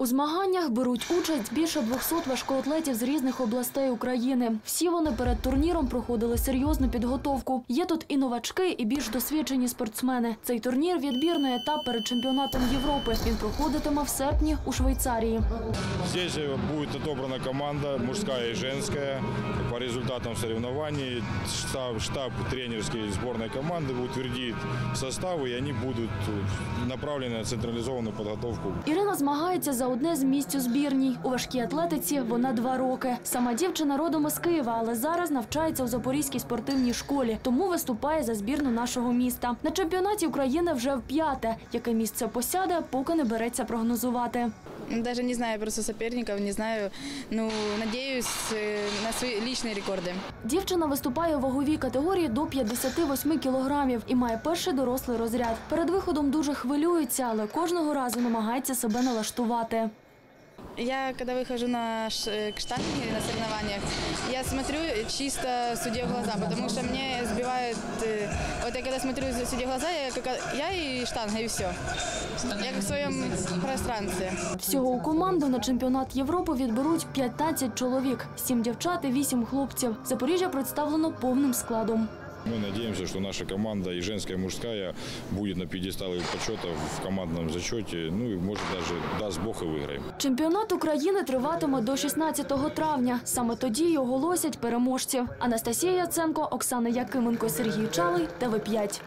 У змаганнях беруть участь більше 200 важкоатлетів з різних областей України. Всі вони перед турніром проходили серйозну підготовку. Є тут і новачки, і більш досвідчені спортсмени. Цей турнір відбірний етап перед чемпіонатом Європи. Він проходитиме в серпні у Швейцарії. Здесь э, будет отобрана команда, мужская и женская. По результатам соревнований штаб, штаб тренерской сборной команды утвердит составы, и они будут э, направлены на централизованную подготовку. Ірина змагається за одне з місць у збірній. У важкій атлетиці вона два роки. Сама дівчина родом із Києва, але зараз навчається у Запорізькій спортивній школі, тому виступає за збірну нашого міста. На чемпіонаті України вже в п'яте. Яке місце посяде, поки не береться прогнозувати. Даже не знаю просто соперников, не знаю. Ну, надеюсь э, на свои личные рекорды. Дівчина виступає у ваговій категорії до 58 кілограмів і має перший дорослий розряд. Перед виходом дуже хвилюється, але кожного разу намагається себе налаштувати. Я, когда выхожу на ш- э, к штанге на соревнованиях, я смотрю чисто судье в глаза, потому что мне сбивает... э, Вот я когда смотрю судье в глаза, я, как, я и штанга, и все. Я как в своем пространстве. Всього у команду на чемпіонат Європи відберуть 15 чоловік, 7 дівчат і 8 хлопців. Запоріжжя представлено повним складом. Мы надеемся, что наша команда и женская, и мужская будет на пьедестале почета в командном зачете. Ну и может даже даст Бог и выиграем. Чемпіонат України триватиме до 16 травня. Саме тоді й оголосять переможців. Анастасія Яценко, Оксана Якименко, Сергій Чалий, ТВ5.